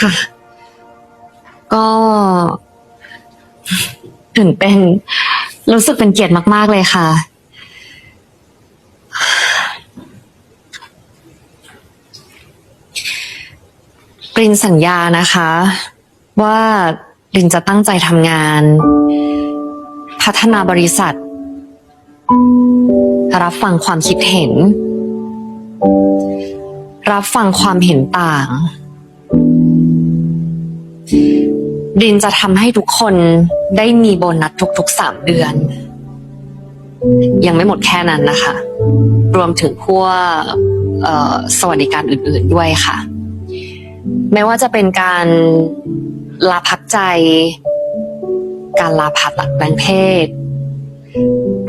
ค่ะ ก็ตื่นเป็นรู้สึกเป็นเกียรติมาก ๆ เลยค่ะกรินสัญญานะคะ ว่าลินจะตั้งใจทำงาน พัฒนาบริษัท รับฟังความคิดเห็น รับฟังความเห็นต่าง รินจะทำให้ทุกคนได้มีโบนัสทุกๆสามเดือน ยังไม่หมดแค่นั้นนะคะ รวมถึงพวกเอ่อสวัสดิการอื่นๆด้วยค่ะ ไม่ว่าจะเป็นการลาพักใจ การลาผ่าตัดแปลงเพศ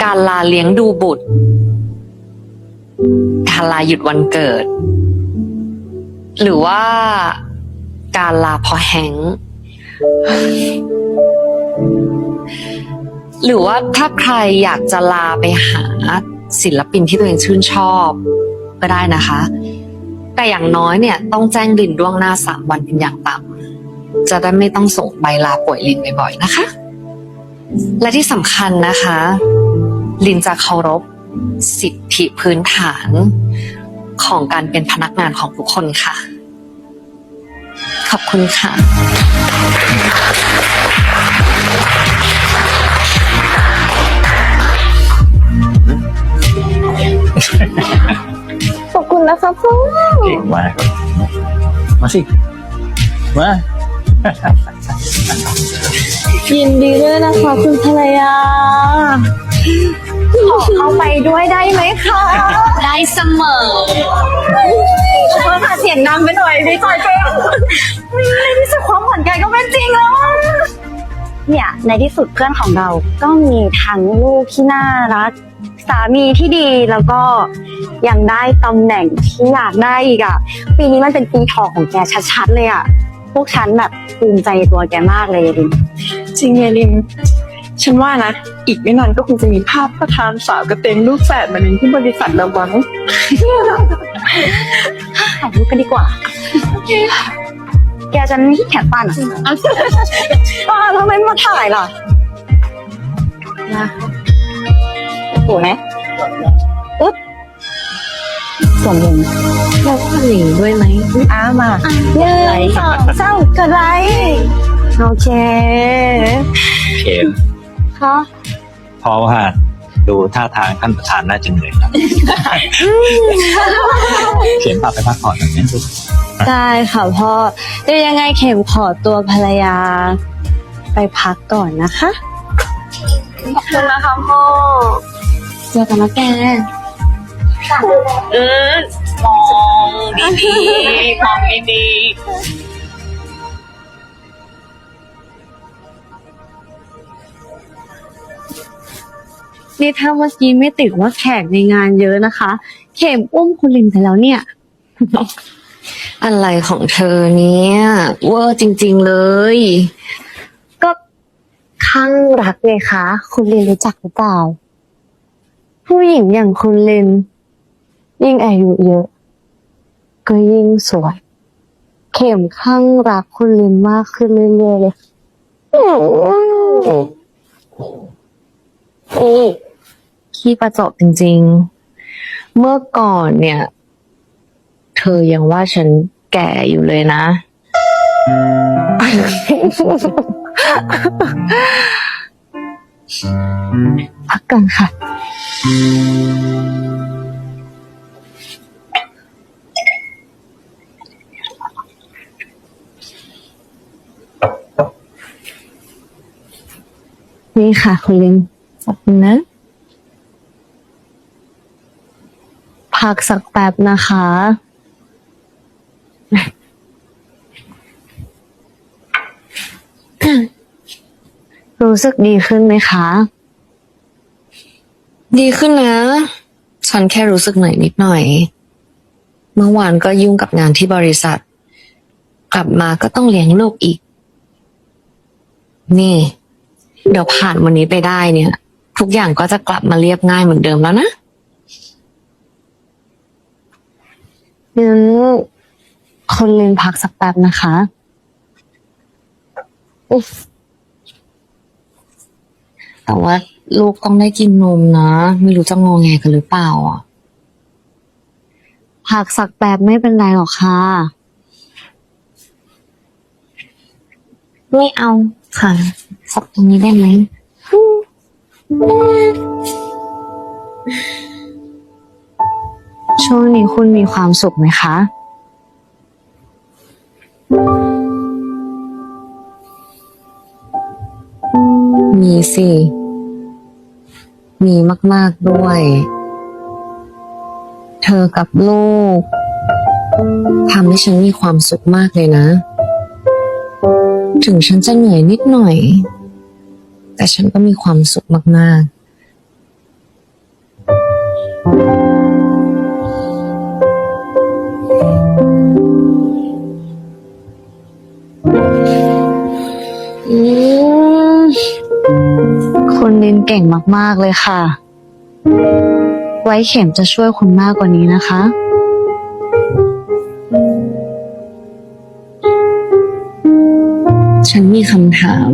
การลาเลี้ยงดูบุตร การลาหยุดวันเกิด หรือว่าการลาพอแฮง หรือว่าถ้าใครอยากจะลาไปหาศิลปินที่ตัวเองชื่นชอบก็ได้นะคะ แต่อย่างน้อยเนี่ย ต้องแจ้งลินล่วงหน้าสามวันเป็นอย่างต่ำจะได้ไม่ต้องส่งใบลาป่วยลินบ่อยๆนะคะ และที่สำคัญนะคะ ลินจะเคารพสิทธิพื้นฐานของการเป็นพนักงานของทุกคนค่ะ ขอบคุณค่ะขอบคุณนะคะพ่อเก่งมากมาสิ มา ยินดีด้วยนะคะคุณภรรยา ขอเข้าไปด้วยได้ไหมคะ ได้เสมอ ขอโทษค่ะเสียงดังไปหน่อยดีใจจังในที่สุดความหวังใจก็เป็นจริงแล้วอะเนี่ยในที่สุดเพื่อนของเราก็มีทั้งลูกที่น่ารัก สามีที่ดีแล้วก็ยังได้ตำแหน่งที่อยากได้อีกอะปีนี้มันเป็นปีทองของแกชัดๆเลยอะพวกฉันแบบภูมิใจในตัวแกมากเลยดิจริงไงลินฉันว่านะ อีกไม่นานก็คงจะมีภาพประธานสาวกระเตงลูกแฝดมาเลี้ยงที่บริษัทเราบ้าง ถ่ายรูปกันดีกว่า แกจะนี่แขนปั้นอะป้าทำไมมาถ่ายล่ะนะถูกไหมปึ๊บส่วนหนึ่งเราก็หนีด้วยไหมอ้ามาหนึ่งสองสามกดไลค์โอเคเข็มค่ะเพราะว่า ดูท่าทางท่านประธานน่าจะเหนื่อยครับเข็มพาไปพักผ่อนหน่อยนะลูกได้ค่ะพ่อเดี๋ยวยังไงเข็มขอตัวภรรยา ไปพักก่อนนะคะ ขอบคุณนะคะพ่อเจอกันนะแกเออมองดีๆมองดี นี่ถ้าเมื่อกี้ไม่ติดว่าแขกในงานเยอะนะคะ เข็มอุ้มคุณลินไปแล้วเนี่ย อะไรของเธอเนี่ย เวอร์จริง ๆเลย ก็ข้างรักไงคะ คุณลินรู้จักหรือเปล่า ผู้หญิงอย่างคุณลิน ยิ่งอายุเยอะ ก็ยิ่งสวย เข็มข้างรักคุณลินมากขึ้นเรื่อยๆเลยนี่ ขี้ประจบจริง ๆ เมื่อก่อนเนี่ย เธอยังว่าฉันแก่อยู่เลยนะ พักกันค่ะ นี่ค่ะ คุณลินขอบคุณนะ พักสักแป๊บนะคะ รู้สึกดีขึ้นไหมคะ ดีขึ้นนะ ฉันแค่รู้สึกเหนื่อยนิดหน่อย เมื่อวานก็ยุ่งกับงานที่บริษัท กลับมาก็ต้องเลี้ยงลูกอีก นี่ เดี๋ยวผ่านวันนี้ไปได้เนี่ย ทุกอย่างก็จะกลับมาเรียบง่ายเหมือนเดิมแล้วนะ งั้นคนลินพักสักแป๊บนะคะอุ๊ฟแต่ว่าลูกต้องได้กินนมนะ ไม่รู้จะงอแงกันหรือเปล่าอะผักสักแบบไม่เป็นไรหรอกค่ะ ไม่เอาค่ะ สักตรงนี้ได้ไหม ช่วงนี้คุณมีความสุขไหมคะ มีสิ มีมาก ๆ ด้วย เธอกับลูกทำให้ฉันมีความสุขมากเลยนะ ถึงฉันจะเหนื่อยนิดหน่อย แต่ฉันก็มีความสุขมาก ๆ เก่งมากๆเลยค่ะ ไว้เข็มจะช่วยคุณมากกว่านี้นะคะ ฉันมีคำถาม